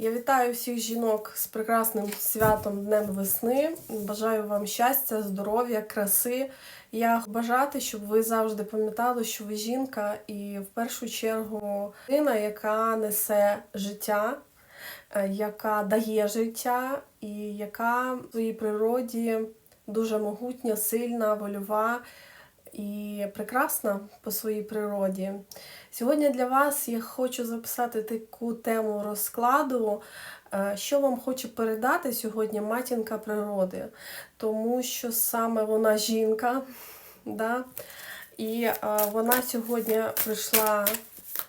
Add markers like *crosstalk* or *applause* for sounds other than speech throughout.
Я вітаю всіх жінок з прекрасним святом Днем весни. Бажаю вам щастя, здоров'я, краси. Я бажати, щоб ви завжди пам'ятали, що ви жінка, і в першу чергу людина, яка несе життя, е, яка дає життя, і яка в своїй природі дуже могутня, сильна, вольова і прекрасна по своїй природі. Сьогодні для вас я хочу записати таку тему розкладу, е, що вам хочу передати сьогодні матінка природи, тому що саме вона жінка, да? і е, вона сьогодні прийшла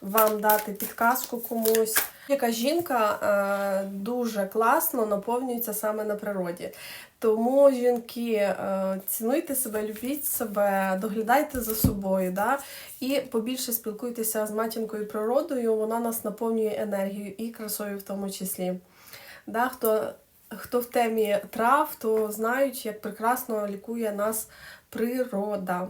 вам дати підказку комусь. Яка жінка е, дуже класно наповнюється саме на природі. Тому жінки, е, цінуйте себе, любіть себе, доглядайте за собою, да? і побільше спілкуйтеся з матінкою природою, вона нас наповнює енергією і красою в тому числі. Да? Хто, хто в темі трав, то знають, як прекрасно лікує нас природа.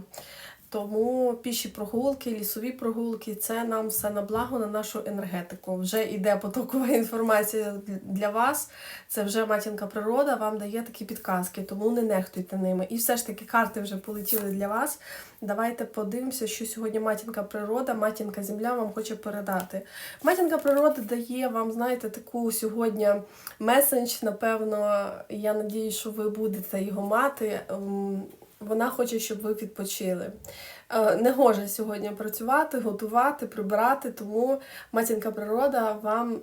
Тому піші прогулки, лісові прогулки це нам все на благо на нашу енергетику. Вже йде потокова *laughs* інформація для вас. Це вже матінка природа вам дає такі підказки, тому не нехтуйте ними. І все ж таки карти вже полетіли для вас. Давайте подивимося, що сьогодні матінка природа, матінка земля вам хоче передати. Матінка природа дає вам, знаєте, таку сьогодні месендж. Напевно, я надію, що ви будете його мати. Вона хоче, щоб ви відпочили. Е, Не гоже сьогодні працювати, готувати, прибирати, тому матінка природа вам,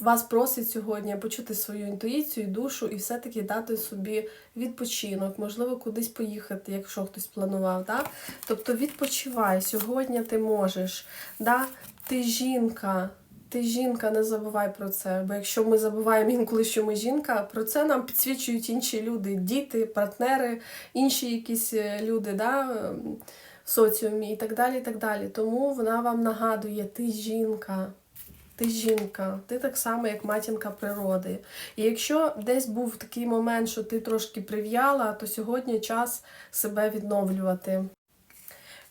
вас просить сьогодні почути свою інтуїцію, душу і все-таки дати собі відпочинок, можливо, кудись поїхати, якщо хтось планував. Да? Тобто відпочивай, сьогодні ти можеш. Да? Ти жінка. Ти жінка, не забувай про це. Бо якщо ми забуваємо інколи, що ми жінка, про це нам підсвічують інші люди, діти, партнери, інші якісь е, люди да, ем, в соціумі і так далі. і так далі. Тому вона вам нагадує, ти жінка. Ти жінка, ти так само, як матінка природи. І якщо десь був такий момент, що ти трошки прив'яла, то сьогодні час себе відновлювати.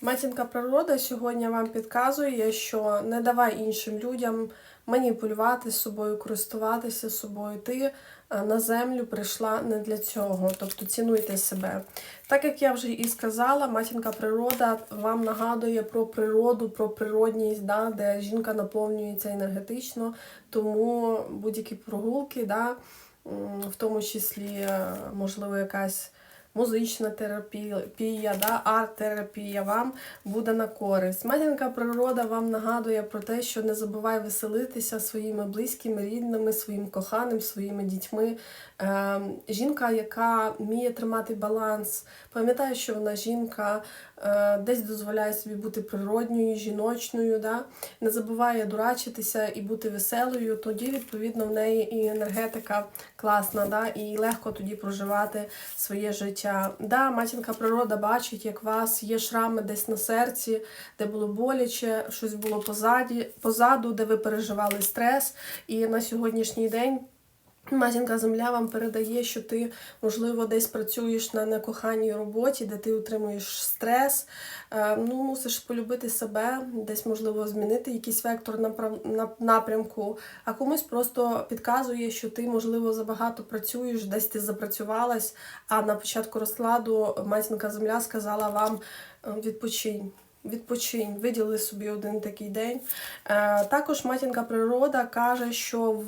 Матінка природа сьогодні вам підказує, що не давай іншим людям маніпулювати собою, користуватися собою. Ти е, на землю прийшла не для цього, тобто цінуйте себе. Так як я вже і сказала, матінка природа вам нагадує про природу, про природність, да, де жінка наповнюється енергетично, тому будь-які прогулки, да, в тому числі, е, можливо, якась музична терапія, да, арт-терапія вам буде на користь. Матінка природа вам нагадує про те, що не забувай веселитися своїми близькими, рідними, своїм коханим, своїми дітьми. Е, жінка, яка вміє тримати баланс, пам'ятає, що вона жінка, е, десь дозволяє собі бути природньою, жіночною, да? не забуває дурачитися і бути веселою, тоді, відповідно, в неї і енергетика класна, да? і легко тоді проживати своє життя. Да, Матінка природа бачить, як у вас є шрами десь на серці, де було боляче, щось було позаді, позаду, де ви переживали стрес. І на сьогоднішній день. Матінка земля вам передає, що ти, можливо, десь працюєш на некоханій роботі, де ти отримуєш стрес. Е, ну, мусиш полюбити себе, десь, можливо, змінити якийсь вектор напрямку, а комусь просто підказує, що ти, можливо, забагато працюєш, десь ти запрацювалась, а на початку розкладу матінка земля сказала вам е, відпочинь. Відпочинь, виділи собі один такий день. Е, також матінка природа каже, що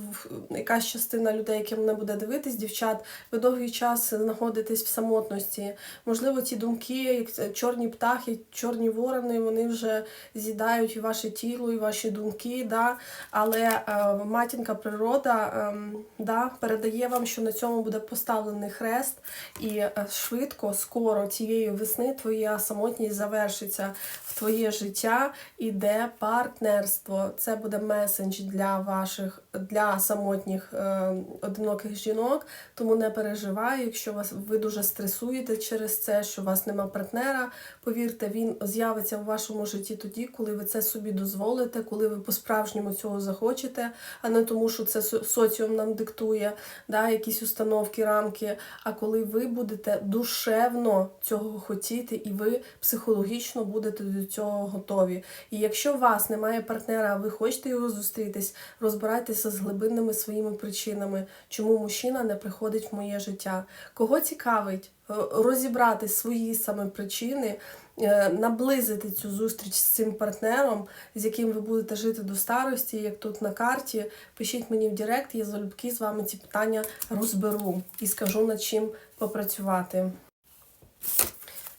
якась частина людей, які мене буде дивитись, дівчат, ви довгий час знаходитесь в самотності. Можливо, ті думки, як чорні птахи, чорні ворони, вони вже з'їдають і ваше тіло, і ваші думки. Да? Але е, матінка природа е, да, передає вам, що на цьому буде поставлений хрест, і е, швидко, скоро цієї весни твоя самотність завершиться в твоє життя іде партнерство. Це буде месендж для ваших для самотніх е, одиноких жінок. Тому не переживай, якщо вас ви дуже стресуєте через це, що у вас нема партнера. Повірте, він з'явиться в вашому житті тоді, коли ви це собі дозволите, коли ви по-справжньому цього захочете, а не тому, що це соціум нам диктує, да, якісь установки, рамки. А коли ви будете душевно цього хотіти, і ви психологічно будете до цього готові. І якщо у вас немає партнера, а ви хочете його зустрітись, розбирайтеся з глибинними своїми причинами, чому мужчина не приходить в моє життя. Кого цікавить е, розібрати свої саме причини, е, наблизити цю зустріч з цим партнером, з яким ви будете жити до старості, як тут на карті. Пишіть мені в Директ, я залюбки з вами ці питання розберу і скажу над чим попрацювати.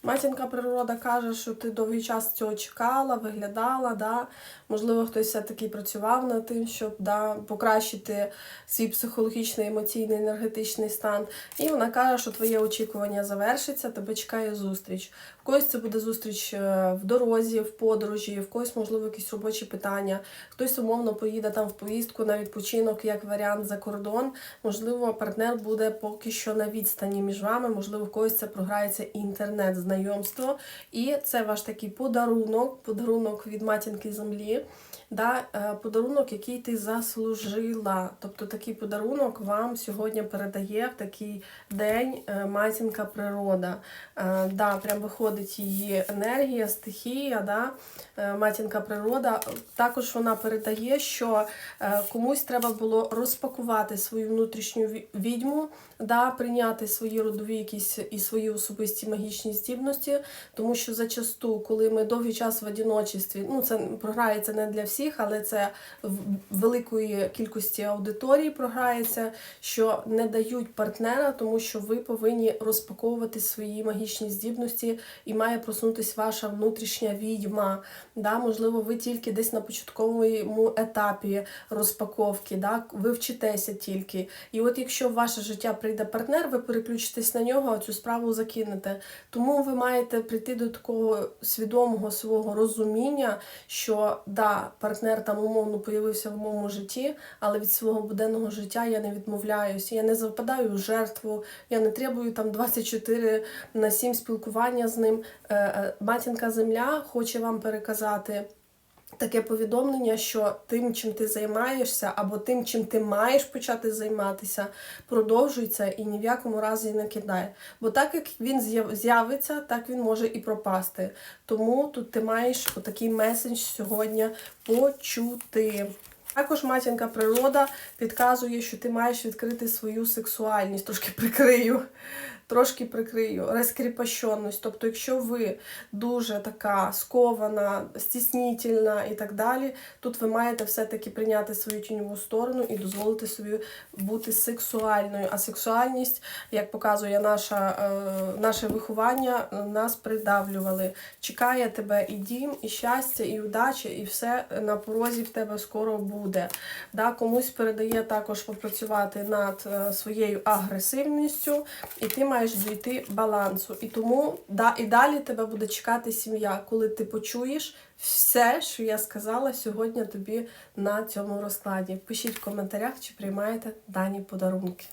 Матінка природа каже, що ти довгий час цього чекала, виглядала, да? можливо, хтось все-таки працював над тим, щоб да, покращити свій психологічний, емоційний, енергетичний стан. І вона каже, що твоє очікування завершиться, тебе чекає зустріч. В когось це буде зустріч е, в дорозі, в подорожі, в когось, можливо, якісь робочі питання. Хтось умовно поїде там в поїздку на відпочинок, як варіант за кордон. Можливо, партнер буде поки що на відстані між вами, можливо, в когось це програється інтернет, знайомство. І це ваш такий подарунок, подарунок від матінки землі. Да, е, подарунок, який ти заслужила. Тобто такий подарунок вам сьогодні передає в такий день е, матінка природа. Е, Да, прям виходить її енергія, стихія, да, матінка природа. Також вона передає, що комусь треба було розпакувати свою внутрішню відьму, да, прийняти свої родові якісь і свої особисті магічні здібності, тому що зачасту, коли ми довгий час в одиночестві, ну це програється не для всіх, але це в великої кількості аудиторії програється, що не дають партнера, тому що ви повинні розпаковувати свої магічні здібності і має проснутися ваша внутрішня відьма. Да? Можливо, ви тільки десь на початковому етапі розпаковки, да? ви вчитеся тільки. І от якщо в ваше життя прийде партнер, ви переключитесь на нього, а цю справу закинете. Тому ви маєте прийти до такого свідомого свого розуміння, що да, партнер там умовно появився в моєму житті, але від свого буденного життя я не відмовляюся. Я не западаю в жертву, я не требую там 24 на 7 спілкування з ним. Е, е, Матінка Земля хоче вам переказати. Таке повідомлення, що тим, чим ти займаєшся, або тим, чим ти маєш почати займатися, продовжується і ні в якому разі не кидає. Бо так як він з'яв- з'явиться, так він може і пропасти. Тому тут ти маєш отакий меседж сьогодні почути. Також матінка природа підказує, що ти маєш відкрити свою сексуальність, трошки прикрию. Трошки прикрию, розкріпощеність. Тобто, якщо ви дуже така скована, стіснітельна і так далі, тут ви маєте все-таки прийняти свою тіньову сторону і дозволити собі бути сексуальною. А сексуальність, як показує наша, е, наше виховання, нас придавлювали. Чекає тебе і дім, і щастя, і удача, і все на порозі в тебе скоро буде. Да, комусь передає також попрацювати над е, своєю агресивністю, і ти маєш дійти балансу. І тому да, і далі тебе буде чекати сім'я, коли ти почуєш все, що я сказала сьогодні тобі на цьому розкладі. Пишіть в коментарях, чи приймаєте дані подарунки.